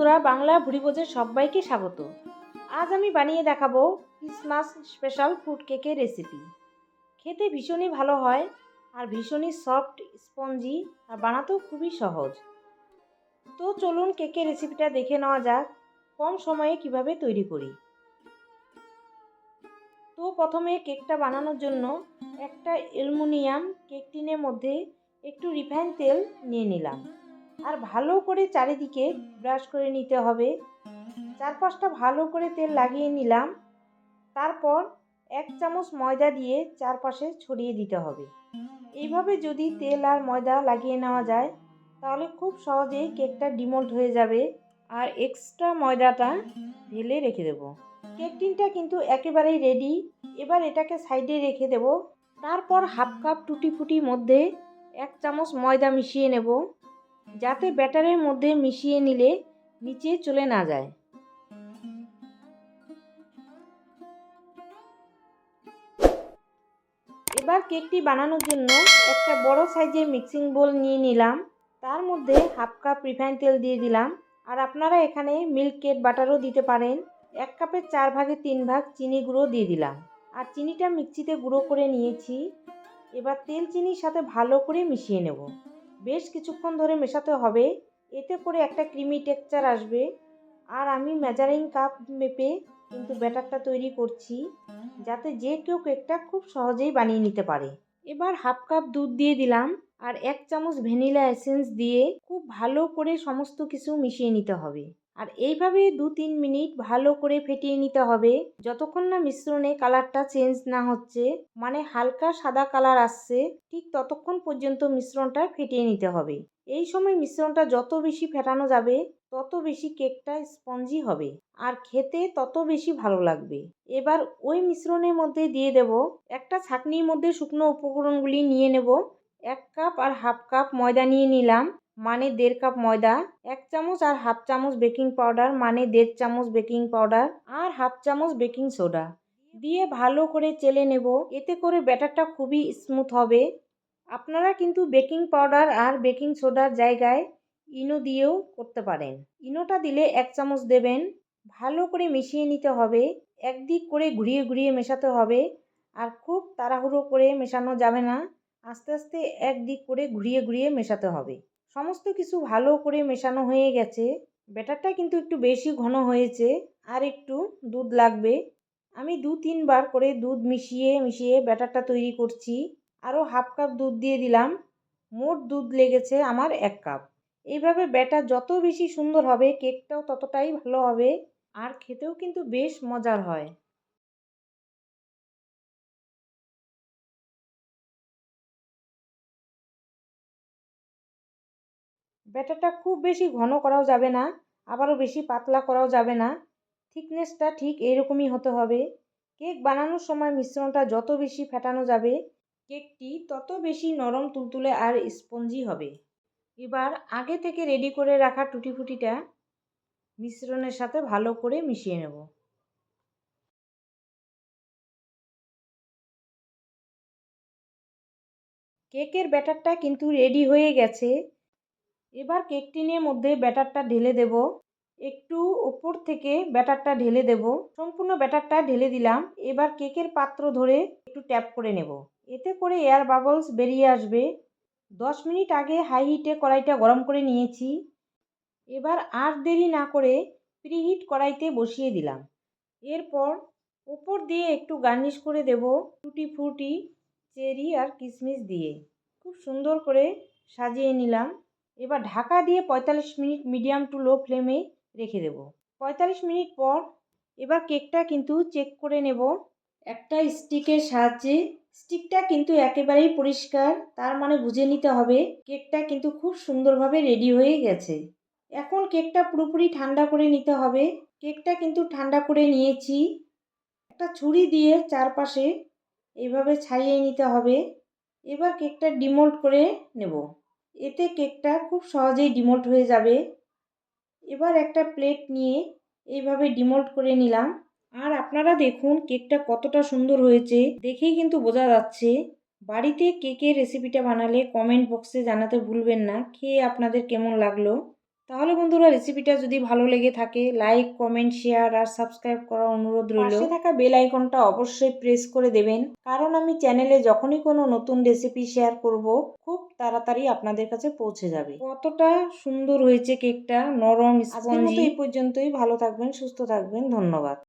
বন্ধুরা, বাংলা ভুড়িভোজের সবাইকে স্বাগত। আজ আমি বানিয়ে দেখাবো ক্রিসমাস স্পেশাল ফ্রুট কেকের রেসিপি খেতে ভীষণই ভালো হয় আর ভীষণই সফট স্পঞ্জি আর বানাতেও খুবই সহজ। তো চলুন কেকের রেসিপিটা দেখে নেওয়া যাক, কম সময়ে কীভাবে তৈরি করি। তো প্রথমে কেকটা বানানোর জন্য একটা অ্যালুমিনিয়াম কেক টিনের মধ্যে একটু রিফাইন তেল নিয়ে নিলাম। আর ভালো করে চারিদিকে ব্রাশ করে নিতে হবে। চারপাশটা ভালো করে তেল লাগিয়ে নিলাম। তারপর এক চামচ ময়দা দিয়ে চারপাশে ছড়িয়ে দিতে হবে। এইভাবে যদি তেল আর ময়দা লাগিয়ে নেওয়া যায়, তাহলে খুব সহজেই কেকটা ডিমোল্ড হয়ে যাবে আর এক্সট্রা ময়দাটা ঢেলে রেখে দেবো। কেক টিনটা কিন্তু একেবারেই রেডি এবার এটাকে সাইডে রেখে দেব। তারপর হাফ কাপ টুটি ফুটির মধ্যে এক চামচ ময়দা মিশিয়ে নেব। যাতে ব্যাটারের মধ্যে মিশিয়ে নিলে নিচে চলে না যায়। এবার কেকটি বানানোর জন্য একটা বড় সাইজের মিক্সিং বোল নিয়ে নিলাম। তার মধ্যে হাফ কাপ রিফাইন তেল দিয়ে দিলাম। আর আপনারা এখানে মিল্ক কেক বাটারও দিতে পারেন। এক কাপের চার ভাগে তিন ভাগ চিনি গুঁড়ো দিয়ে দিলাম। আর চিনিটা মিক্সিতে গুঁড়ো করে নিয়েছি। এবার তেল চিনির সাথে ভালো করে মিশিয়ে নেব। বেশ কিছুক্ষণ ধরে মেশাতে হবে। এতে করে একটা ক্রিমি টেক্সচার আসবে। আর আমি মেজারিং কাপ মেপে কিন্তু ব্যাটারটা তৈরি করছি, যাতে যে কেউ কেকটা খুব সহজেই বানিয়ে নিতে পারে। এবার হাফ কাপ দুধ দিয়ে দিলাম আর এক চামচ ভ্যানিলা এসেন্স দিয়ে খুব ভালো করে সমস্ত কিছু মিশিয়ে নিতে হবে। আর এইভাবে দু তিন মিনিট ভালো করে ফেটিয়ে নিতে হবে। যতক্ষণ না মিশ্রণে কালারটা চেঞ্জ না হচ্ছে মানে হালকা সাদা কালার আসছে, ঠিক ততক্ষণ পর্যন্ত মিশ্রণটা ফেটিয়ে নিতে হবে। এই সময় মিশ্রণটা যত বেশি ফেটানো যাবে, তত বেশি কেকটা স্পঞ্জি হবে আর খেতে তত বেশি ভালো লাগবে। এবার ওই মিশ্রণের মধ্যে দিয়ে দেব একটা ছাকনির মধ্যে শুকনো উপকরণগুলি নিয়ে নেব। এক কাপ আর হাফ কাপ ময়দা নিয়ে নিলাম। মানে দেড় কাপ ময়দা, এক চামচ আর হাফ চামচ বেকিং পাউডার মানে দেড় চামচ বেকিং পাউডার আর হাফ চামচ বেকিং সোডা। দিয়ে ভালো করে চেলে নেব। এতে করে ব্যাটারটা খুবই স্মুথ হবে। আপনারা কিন্তু বেকিং পাউডার আর বেকিং সোডার জায়গায় ইনো দিয়েও করতে পারেন। ইনোটা দিলে এক চামচ দেবেন। ভালো করে মিশিয়ে নিতে হবে। একদিক করে ঘুরিয়ে ঘুরিয়ে মেশাতে হবে। আর খুব তাড়াহুড়ো করে মেশানো যাবে না। আস্তে আস্তে একদিক করে ঘুরিয়ে ঘুরিয়ে মেশাতে হবে। সমস্ত কিছু ভালো করে মেশানো হয়ে গেছে। ব্যাটারটা কিন্তু একটু বেশি ঘন হয়েছে, আর একটু দুধ লাগবে। আমি দু তিনবার করে দুধ মিশিয়ে মিশিয়ে ব্যাটারটা তৈরি করছি। আরও হাফ কাপ দুধ দিয়ে দিলাম। মোট দুধ লেগেছে আমার এক কাপ। এইভাবে ব্যাটার যত বেশি সুন্দর হবে, কেকটাও ততটাই ভালো হবে। আর খেতেও কিন্তু বেশ মজার হয়। ব্যাটারটা খুব বেশি ঘন করাও যাবে না, আবারও বেশি পাতলা করাও যাবে না। থিকনেসটা ঠিক এইরকমই হতে হবে। কেক বানানোর সময় মিশ্রণটা যত বেশি ফেটানো যাবে, কেকটি তত বেশি নরম তুলতুলে আর স্পঞ্জি হবে। এবার আগে থেকে রেডি করে রাখা টুটি ফুটিটা মিশ্রণের সাথে ভালো করে মিশিয়ে নেব। কেকের ব্যাটারটা কিন্তু রেডি হয়ে গেছে। এবার কেক টিনের মধ্যে ব্যাটারটা ঢেলে দেব। একটু ওপর থেকে ব্যাটারটা ঢেলে দেব। সম্পূর্ণ ব্যাটারটা ঢেলে দিলাম। এবার কেকের পাত্র ধরে একটু ট্যাপ করে নেব। এতে করে এয়ার বাবলস বেরিয়ে আসবে। দশ মিনিট আগে হাই হিটে কড়াইটা গরম করে নিয়েছি। এবার আর দেরি না করে প্রিহিট কড়াইতে বসিয়ে দিলাম। এরপর ওপর দিয়ে একটু গার্নিশ করে দেব টুটি ফ্রুটি, চেরি আর কিশমিশ দিয়ে। খুব সুন্দর করে সাজিয়ে নিলাম। এবার ঢাকা দিয়ে পঁয়তাল্লিশ মিনিট মিডিয়াম টু লো ফ্লেমে রেখে দেব। পঁয়তাল্লিশ মিনিট পর এবার কেকটা কিন্তু চেক করে নেব। একটা স্টিকের সাহায্যে স্টিকটা কিন্তু একেবারেই পরিষ্কার, তার মানে বুঝে নিতে হবে কেকটা কিন্তু খুব সুন্দরভাবে রেডি হয়ে গেছে। এখন কেকটা পুরোপুরি ঠান্ডা করে নিতে হবে। কেকটা কিন্তু ঠান্ডা করে নিয়েছি। একটা ছুরি দিয়ে চারপাশে এইভাবে ছাড়িয়ে নিতে হবে। এবার কেকটা ডিমোল্ড করে নেব। এতে কেকটা খুব সহজেই ডিমোল্ট হয়ে যাবে। এবার একটা প্লেট নিয়ে এইভাবে ডিমোল্ট করে নিলাম। আর আপনারা দেখুন কেকটা কতটা সুন্দর হয়েছে, দেখেই কিন্তু বোঝা যাচ্ছে। বাড়িতে কেকের রেসিপিটা বানালে কমেন্ট বক্সে জানাতে ভুলবেন না। খেয়ে আপনাদের কেমন লাগল? তাহলে বন্ধুরা রেসিপিটা যদি ভালো লেগে থাকে লাইক কমেন্ট শেয়ার আর সাবস্ক্রাইব করার অনুরোধ রইল। পাশে থাকা বেল আইকনটা অবশ্যই প্রেস করে দেবেন। কারণ আমি চ্যানেলে যখনই কোনো নতুন রেসিপি শেয়ার করব খুব তাড়াতাড়ি আপনাদের কাছে পৌঁছে যাবে। কতটা সুন্দর হয়েছে কেকটা নরম স্পঞ্জি এই পর্যন্তই। ভালো থাকবেন সুস্থ থাকবেন। ধন্যবাদ।